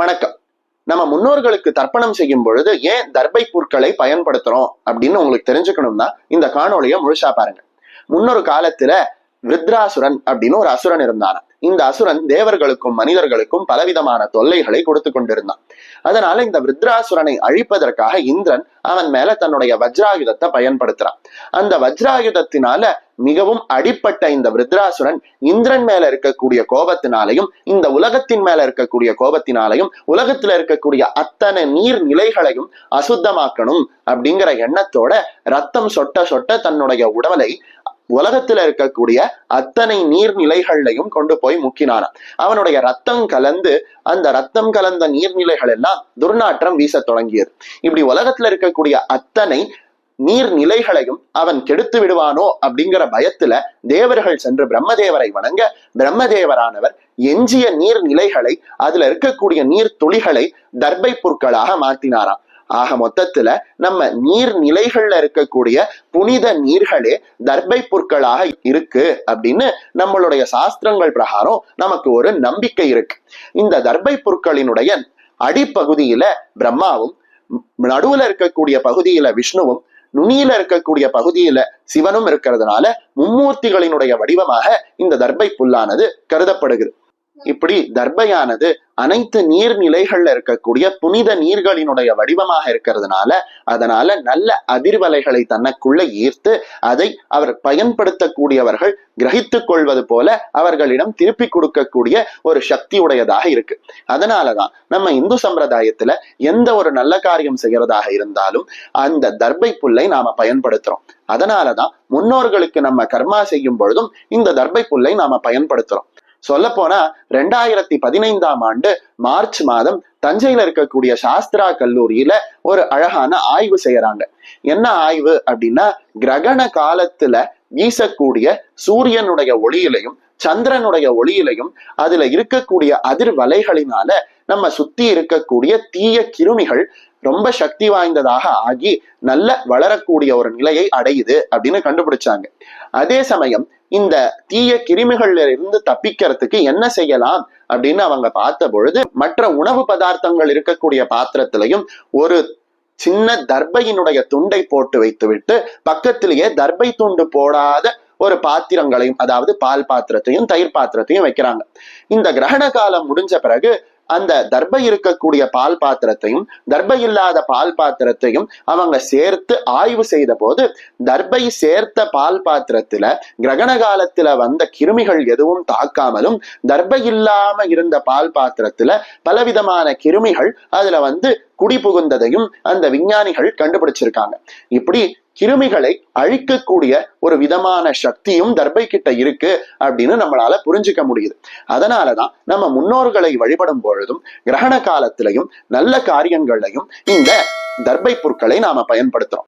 வணக்கம். நம்ம முன்னோர்களுக்கு தர்ப்பணம் செய்யும் பொழுது ஏன் தர்பை புற்களை பயன்படுத்துறோம் அப்படின்னு உங்களுக்கு தெரிஞ்சுக்கணும்னா இந்த காணொளியை முழுசா பாருங்க. முன்னொரு காலத்துல விருத்ராசுரன் அப்படின்னு ஒரு அசுரன் இருந்தான். இந்த அசுரன் தேவர்களுக்கும் மனிதர்களுக்கும் பலவிதமான தொல்லைகளை கொடுத்து கொண்டிருந்தான். அதனால இந்த விருத்ராசுரனை அழிப்பதற்காக இந்திரன் அவன் மேல தன்னுடைய வஜ்ராயுதத்தை பயன்படுத்துறான். அந்த வஜ்ராயுதத்தினால மிகவும் அடிப்பட்ட இந்த விருத்ராசுரன் இந்திரன் மேல இருக்கக்கூடிய கோபத்தினாலையும் இந்த உலகத்தின் மேல இருக்கக்கூடிய கோபத்தினாலையும் உலகத்துல இருக்கக்கூடிய அத்தனை நீர் நிலைகளையும் அசுத்தமாக்கணும் அப்படிங்கிற எண்ணத்தோட ரத்தம் சொட்ட சொட்ட தன்னுடைய உடலை உலகத்துல இருக்கக்கூடிய அத்தனை நீர்நிலைகள்லையும் கொண்டு போய் முக்கினானாம். அவனுடைய ரத்தம் கலந்து அந்த ரத்தம் கலந்த நீர்நிலைகள் எல்லாம் துர்நாற்றம் வீசத் தொடங்கியது. இப்படி உலகத்துல இருக்கக்கூடிய அத்தனை நீர்நிலைகளையும் அவன் கெடுத்து விடுவானோ அப்படிங்கிற பயத்துல தேவர்கள் சென்று பிரம்மதேவரை வணங்க பிரம்மதேவரானவர் எஞ்சிய நீர்நிலைகளை அதுல இருக்கக்கூடிய நீர் துளிகளை தர்பை பொருட்களாக மாற்றினாராம். ஆக மொத்தத்துல நம்ம நீர் நிலைகள்ல இருக்கக்கூடிய புனித நீர்களே தர்பை புற்களாக இருக்கு அப்படின்னு நம்மளுடைய சாஸ்திரங்கள் பிரகாரம் நமக்கு ஒரு நம்பிக்கை இருக்கு. இந்த தர்பை புற்களினுடைய அடிப்பகுதியில பிரம்மாவும் நடுவுல இருக்கக்கூடிய பகுதியில விஷ்ணுவும் நுனியில இருக்கக்கூடிய பகுதியில சிவனும் இருக்கிறதுனால மும்மூர்த்திகளினுடைய வடிவமாக இந்த தர்பை புல்லானது கருதப்படுகிறது. இப்படி தர்பையானது அனைத்து நீர்நிலைகள்ல இருக்கக்கூடிய புனித நீர்களினுடைய வடிவமாக இருக்கிறதுனால அதனால நல்ல அதிர்வலைகளை தனக்குள்ள ஈர்த்து அதை அவர் பயன்படுத்தக்கூடியவர்கள் கிரகித்துக் கொள்வது போல அவர்களிடம் திருப்பி கொடுக்கக்கூடிய ஒரு சக்தி உடையதாக இருக்கு. அதனாலதான் நம்ம இந்து சம்பிரதாயத்துல எந்த ஒரு நல்ல காரியம் செய்யறதாக இருந்தாலும் அந்த தர்பை புல்லை நாம பயன்படுத்துறோம். அதனாலதான் முன்னோர்களுக்கு நம்ம கர்மா செய்யும் பொழுதும் இந்த தர்பை புல்லை நாம பயன்படுத்துறோம். சொல்ல போனா ரெண்டாயிரத்தி பதினைந்தாம் ஆண்டு மார்ச் மாதம் தஞ்சையில இருக்கக்கூடிய சாஸ்திரா கல்லூரியில ஒரு அழகான ஆய்வு செய்யறாங்க. என்ன ஆய்வு அப்படின்னா கிரகண காலத்துல வீசக்கூடிய சூரியனுடைய ஒளியிலையும் சந்திரனுடைய ஒளியிலையும் அதுல இருக்கக்கூடிய அதிர்வலைகளினால நம்ம சுத்தி இருக்கக்கூடிய தீய கிருமிகள் ரொம்ப சக்தி வாய்ந்ததாக ஆகி நல்ல வளரக்கூடிய ஒரு நிலையை அடையுது அப்படின்னு கண்டுபிடிச்சாங்க. அதே சமயம் இந்த தீய கிருமிகள்ல இருந்து தப்பிக்கிறதுக்கு என்ன செய்யலாம் அப்படின்னு அவங்க பார்த்த பொழுது மற்ற உணவு பதார்த்தங்கள் இருக்கக்கூடிய பாத்திரத்திலையும் ஒரு சின்ன தர்பையினுடைய துண்டை போட்டு வைத்துவிட்டு பக்கத்திலேயே தர்பை துண்டு போடாத ஒரு பாத்திரங்களையும் அதாவது பால் பாத்திரத்தையும் தயிர் பாத்திரத்தையும் வைக்கிறாங்க. இந்த கிரகண காலம் முடிஞ்ச பிறகு அந்த தர்பை இருக்கக்கூடிய பால் பாத்திரத்தையும் தர்பை இல்லாத பால் பாத்திரத்தையும் அவங்க சேர்த்து ஆய்வு செய்த போது தர்பை சேர்த்த பால் பாத்திரத்துல கிரகண காலத்துல வந்த கிருமிகள் எதுவும் தாக்காமலும் தர்பை இல்லாம இருந்த பால் பாத்திரத்துல பலவிதமான கிருமிகள் அதுல வந்து குடி புகுந்ததையும் அந்த விஞ்ஞானிகள் கண்டுபிடிச்சிருக்காங்க. இப்படி கிருமிகளை அழிக்கக்கூடிய ஒரு விதமான சக்தியும் தர்பை கிட்ட இருக்கு அப்படின்னு நம்மளால புரிஞ்சுக்க முடியுது. அதனாலதான் நம்ம முன்னோர்களை வழிபடும் பொழுதும் கிரகண காலத்திலையும் நல்ல காரியங்களையும் இந்த தர்பை பொருட்களை நாம பயன்படுத்துறோம்.